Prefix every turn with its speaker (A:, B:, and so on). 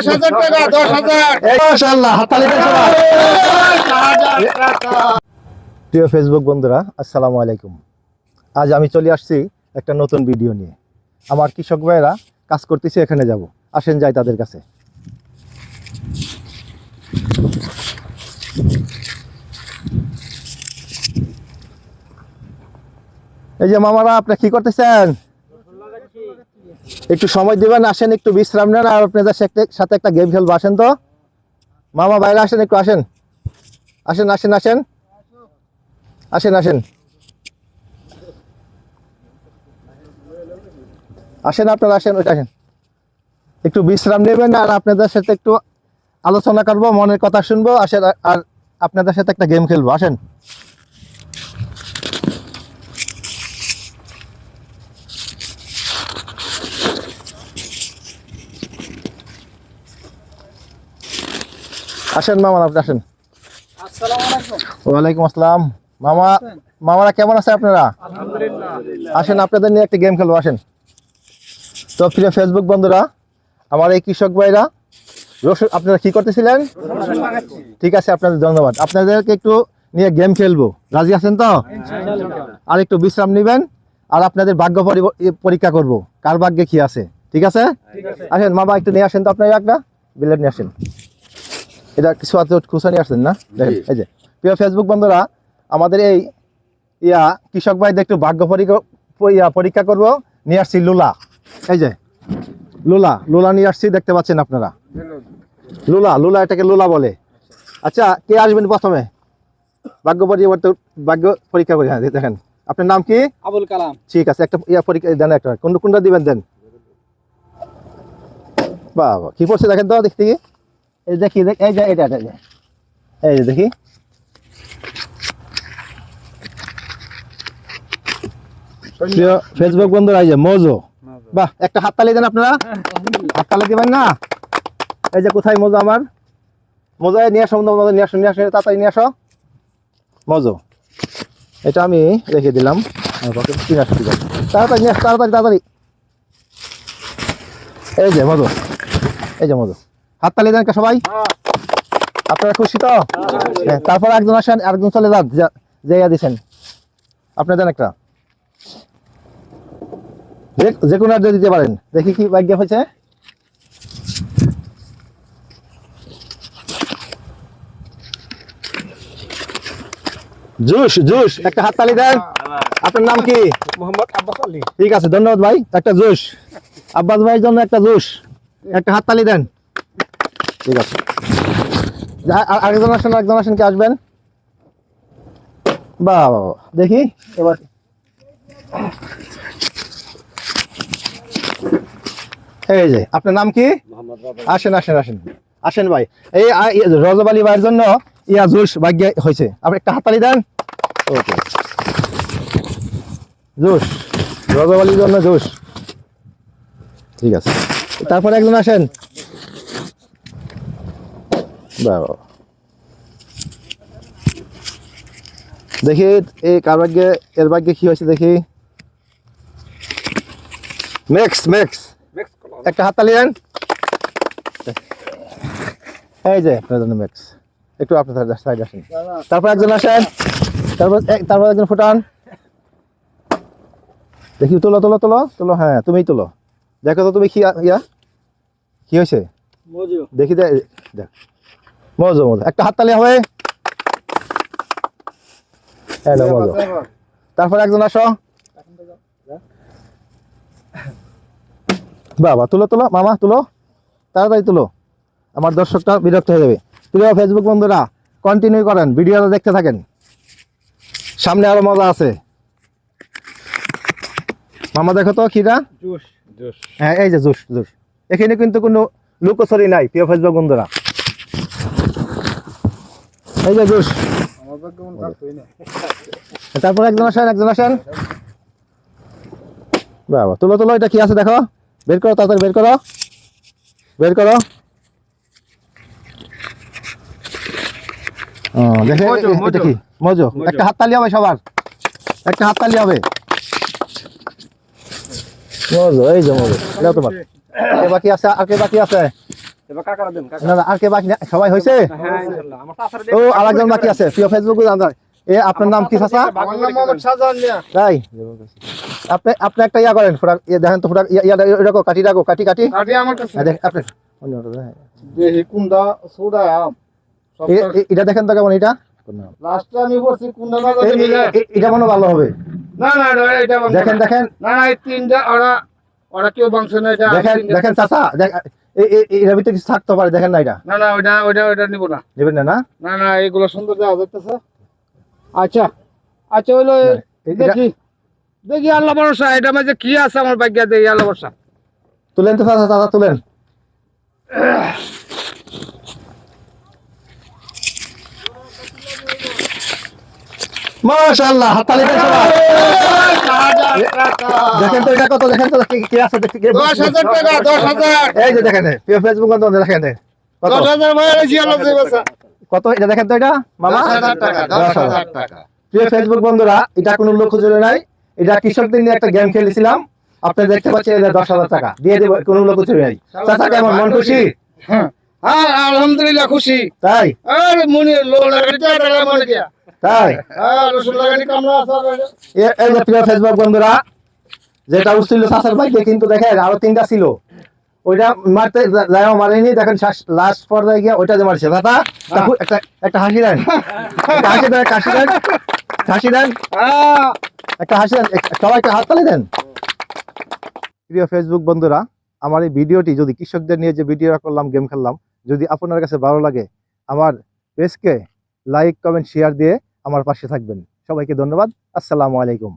A: দশ হাজার টাকা দশ হাজার
B: প্রিয় ফেসবুক বন্ধুরা আসসালামু আলাইকুম। আজ আমি চলে আসছি একটা নতুন ভিডিও নিয়ে। আমার কৃষক ভাইয়েরা কাজ করতেছে এখানে যাব। আসেন যাই তাদের কাছে। এই যে মামারা আপনি কি করতেছেন? একটু সময় দিবেন, আসেন একটু বিশ্রাম নেন আর আপনাদের সাথে- একটা গেম খেলব, আসেন তো। মামা বাইরে আসেন একটু, আসেন। আসেন আসেন আসেন। আসেন আসেন। আসেন আপনারা, আসেন ওইটা আসেন। একটু বিশ্রাম নেবেন আর আপনাদের সাথে একটু আলোচনা করব, মনের কথা শুনব, আসেন, আর আপনাদের সাথে একটা গেম খেলব, আসেন। আসেন মামা আপনি আসেন। ওয়ালাইকুম আসসালাম। মামা মামারা কেমন আছে আপনারা? আসেন আপনাদের নিয়ে একটা গেম খেলব আসেন। তো প্রিয় ফেসবুক বন্ধুরা আমার এই কৃষক ভাইরা রসুন আপনারা কি করতেছিলেন? ঠিক আছে আপনাদের ধন্যবাদ। আপনাদেরকে একটু নিয়ে গেম খেলব। রাজি আছেন তো? আর একটু বিশ্রাম নেবেন আর আপনাদের ভাগ্য পরীক্ষা করব। কার ভাগ্যে কি আছে? ঠিক আছে। আসেন মামা একটু নিয়ে আসেন তো আপনারা একটা। বিলেট নিয়ে আসেন। এটা কিছু আছে খুশা নিয়ে আসছেন না? দেখেন এই যে প্রিয় ফেসবুক বন্ধুরা আমাদের এই ইয়া কৃষক ভাইদের একটু ভাগ্য পরীক্ষা ইয়া পরীক্ষা করব। নিয়ে আসছি লুলা। এই যে লুলা লুলা নিয়ে আসছি দেখতে পাচ্ছেন আপনারা। লুলা লুলা এটাকে লুলা বলে। আচ্ছা কে আসবেন প্রথমে? ভাগ্য পরীক্ষা ভাগ্য পরীক্ষা করি হ্যাঁ দেখেন। আপনার নাম কি?
C: আবুল কালাম।
B: ঠিক আছে একটা ইয়া পরীক্ষা দেন একটা। কোন কোনটা দিবেন দেন? বাবা কি পড়ছে দেখেন তো দেখতে কি এই দেখি দেখ এই যে এটা এটা এই যে। এই যে দেখি। ফেসবুক বন্ধুরা এই যে মজো। বাহ একটা হাততালি দেন আপনারা। হাততালি দিবেন না? এই যে কোথায় মজো আমার? মজো নিয়ে আসো মজো নিয়ে আসো নিয়ে আসো তাড়াতাড়ি নিয়ে আসো। মজো। এটা আমি রেখে দিলাম। তাড়াতাড়ি নিয়ে আসো তাড়াতাড়ি তাড়াতাড়ি। এই যে মজো। এই যে মজো। হাততালি দেন একটা সবাই? আপনারা খুশি তো? হ্যাঁ। তারপর একজন আসেন আরেকজন চলে যান যাইয়া দিছেন। আপনি দেন একটা। যে- কোনো একটা দিতে পারেন। দেখি কি ভাগ্য হয়েছে। জুস জুস একটা হাততালি দেন। আপনার নাম কি?
C: মোহাম্মদ আব্বাস আলী।
B: ঠিক আছে ধন্যবাদ ভাই। একটা জুস। আব্বাস ভাইয়ের জন্য একটা জুস। একটা হাততালি দেন। ঠিক আছে। আরেকজন আসেন আরেকজন আসেন কে আসবেন? বাহ। দেখি এবার। এই যে আপনার নাম কি? আসেন আসেন আসেন। আসেন ভাই এই রজব আলী ভাইয়ের জন্য ইয়া জুস ভাগ্য হয়েছে। আপনি একটা হাততালি দেন। ওকে। জুস রজব আলীর জন্য জুস। ঠিক আছে। তারপরে একজন আসেন। বাবা দেখি এই কার ভাগ্যে এর ভাগ্যে কি হয়েছে দেখি ম্যাক্স ম্যাক্স একটা হাততালি দেন এই যে আপনার জন্য ম্যাক্স একটু আপনার সাইড আসেন তারপর একজন আসেন তারপর তারপর একজন ফুটান দেখি তোলো তোলো তোলো তোলো হ্যাঁ তুমিই তোলো দেখো তো তুমি কি ইয়া কি হয়েছে দেখি দেখ মজো মজো। একটা হাততালি হবে। হ্যাঁ তারপর একজন আসো। বাবা তুলো তুলো। মামা তুলো। তাড়াতাড়ি তুলো। আমার দর্শকটা বিরক্ত হয়ে যাবে। প্রিয় ফেসবুক বন্ধুরা কন্টিনিউ করেন। ভিডিওটা দেখতে থাকেন। সামনে আরও মজা আছে। মামা দেখো তো
C: জুস
B: হ্যাঁ এই যে জুস জুস। এখানে কিন্তু কোনো লুকোচুরি নাই প্রিয় ফেসবুক বন্ধুরা। এই যে
C: না
B: তারপর একজন আসেন একজন আসেন। বাবা তুলো তুলো এটা কি আছে দেখো? বের করো তাড়াতাড়ি বের করো। বের করো। ও, দেখে
C: মজো,
B: এটা কি? মজো।
C: মজো।
B: একটা হাততালি হবে সবার। একটা হাততালি হবে। মজো এই যে মজো। তোমার। বাকি আছে? আর কে বাকি আছে? আর কে বাকি সবাই হয়েছে?
C: হ্যাঁ
B: ও আরেকজন বাকি আছে। প্রিয় ফেসবুক এ আপনার নাম কি চাচা? তাই? আপনি আপনি একটা ইয়া করেন ইয়ে দেখেন তো ফোটা ইয়া ইয়া রাখো কাটি রাখো কাটি কাটি
C: কাটি আমার কাছে।
B: হ্যাঁ, আপনি। এ- এটা দেখেন তো কেমন এটা? এটা মনে ভালো হবে?
C: না না না, এটা বন্ধ
B: দেখেন দেখেন।
C: না না তিনটা ওরা ওরা কেউ বংশ না এটা
B: দেখেন দেখেন চাচা এর ভিতরে কিছু থাকতে পারে দেখেন না এটা।
C: না না নিব না।
B: নেবেন না না?
C: না না এগুলো সুন্দর দেওয়া আচ্ছা আচ্ছা হইল
B: এ- এটা-
C: দেখি। দেখি আল্লাহ ভরসা এটা মাঝে কি আছে আমার ভাগ্যে দেখি আল্লাহ ভরসা।
B: তুলেন তো চাচা চাচা তুলেন। মাশাআল্লাহ দেখেন তো এটা কত দেখেন তো কি কি আছে দেখি কি-
C: দশ হাজার টাকা দশ হাজার।
B: এই যে দেখেন প্রিয় ফেসবুক বন্ধু দেখেন কত?
C: দশ হাজার মায়ের আল্লাহ দেবেছে
B: কত? এটা দেখেন তো এটা মামা?
C: দশ হাজার টাকা দশ
B: দশ হাজার।
C: হাজার টাকা।
B: প্রিয় ফেসবুক বন্ধুরা এটা কোনো লক্ষ্য জুড়ে নাই। এটা কৃষকদের নিয়ে একটা গেম খেলেছিলাম। আপনি দেখতে পাচ্ছেন এটা দশ হাজার টাকা। দিয়ে দেবো কোনো লক্ষ্য জুড়ে নাই। চাচা কেমন? মন খুশি?
C: হ্যাঁ। হ্যাঁ আলহামদুলিল্লাহ খুশি।
B: তাই?
C: আর মনে এটা মনে গিয়া
B: তাই?
C: হ্যাঁ রসুন লাগানি কামলা আছে
B: এ- এই যে প্রিয় ফেসবুক বন্ধুরা যেটা উঠছিল চাচার বাইকে কিন্তু দেখেন আরও তিনটা ছিল। ওইটা মারতে যাও মারেনি দেখেন লাস্ট পর্যায়ে গিয়ে ওইটা যে মারছে দাদা একটা একটা হাসি দেন। হাসি দেন হাসি দেন। হাসি দেন।
C: হ্যাঁ।
B: একটা হাসি দেন। সবাইকে হাত তালি দেন। প্রিয় ফেসবুক বন্ধুরা আমার এই ভিডিওটি যদি কৃষকদের নিয়ে যে ভিডিও করলাম গেম খেললাম যদি আপনার কাছে ভালো লাগে আমার পেজকে লাইক কমেন্ট শেয়ার দিয়ে আমার পাশে থাকবেন। সবাইকে ধন্যবাদ। আসসালামু আলাইকুম।